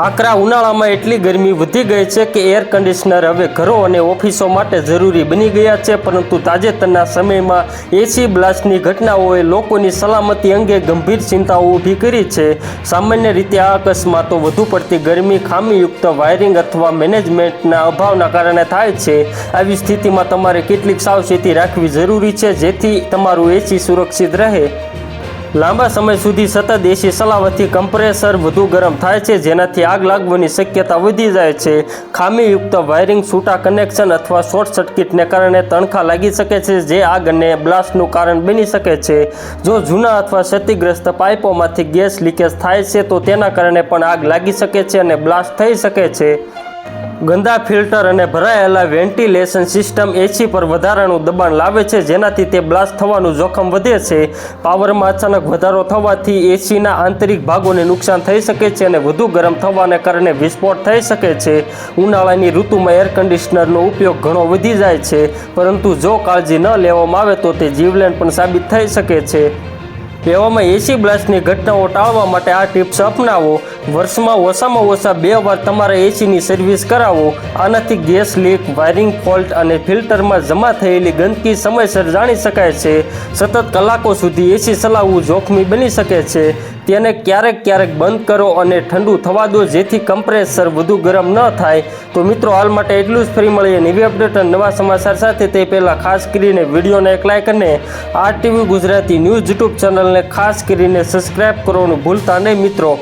આકરા ઉનાળામાં એટલી ગરમી વધી ગઈ છે કે એર કન્ડિશનર હવે ઘરો અને ઓફિસો માટે જરૂરી બની ગયા છે, પરંતુ તાજેતરના સમયમાં એસી બ્લાસ્ટની ઘટનાઓએ લોકોની સલામતી અંગે ગંભીર ચિંતાઓ ઊભી કરી છે. સામાન્ય રીતે આ અકસ્માતો વધુ પડતી ગરમી, ખામીયુક્ત વાયરિંગ અથવા મેનેજમેન્ટના અભાવના કારણે થાય છે. આવી સ્થિતિમાં તમારે કેટલીક સાવચેતી રાખવી જરૂરી છે જેથી તમારું એસી સુરક્ષિત રહે. લાંબા સમય સુધી સતત એસી ચલાવવાથી કમ્પ્રેસર વધુ ગરમ થાય છે, જેનાથી આગ લાગવાની શક્યતા વધી જાય છે. ખામીયુક્ત વાયરિંગ, છૂટા કનેક્શન અથવા શોર્ટ સર્કિટને કારણે તણખા લાગી શકે છે, જે આગ અને બ્લાસ્ટનું કારણ બની શકે છે. જો જૂના અથવા ક્ષતિગ્રસ્ત પાઇપોમાંથી ગેસ લીકેજ થાય છે, તો તેના કારણે પણ આગ લાગી શકે છે અને બ્લાસ્ટ થઈ શકે છે. ગંદા ફિલ્ટર અને ભરાયેલા વેન્ટિલેશન સિસ્ટમ એસી પર વધારાનું દબાણ લાવે છે, જેનાથી તે બ્લાસ્ટ થવાનું જોખમ વધે છે. પાવરમાં અચાનક વધારો થવાથી એસીના આંતરિક ભાગોને નુકસાન થઈ શકે છે અને વધુ ગરમ થવાને કારણે વિસ્ફોટ થઈ શકે છે. ઉનાળાની ઋતુમાં એર કન્ડિશનરનો ઉપયોગ ઘણો વધી જાય છે, પરંતુ જો કાળજી ન લેવામાં આવે તો તે જીવલેણ પણ સાબિત થઈ શકે છે. એવામાં એસી બ્લાસ્ટની ઘટનાઓ ટાળવા માટે આ ટિપ્સ અપનાવો. વર્ષમાં ઓછામાં ઓછા બે વાર તમારા એસીની સર્વિસ કરાવો. આનાથી ગેસ લીક વાયરિંગ ફોલ્ટ અને ફિલ્ટરમાં જમા થયેલી ગંદકી સમયસર જાણી શકાય છે. સતત કલાકો સુધી એસી ચલાવવું જોખમી બની શકે છે. તેને ક્યારેક ક્યારેક બંધ કરો અને ઠંડુ થવા દો, જેથી કમ્પ્રેસર વધુ ગરમ ન થાય. તો મિત્રો, હાલ માટે એટલું જ. ફરી મળીએ નવી અપડેટ અને નવા સમાચાર સાથે. તે પહેલાં ખાસ કરીને વિડીયોને એક લાઇક અને R TV Gujarati news YouTube ચેનલને ખાસ કરીને સબસ્ક્રાઈબ કરવાનું ભૂલતા નહીં, મિત્રો.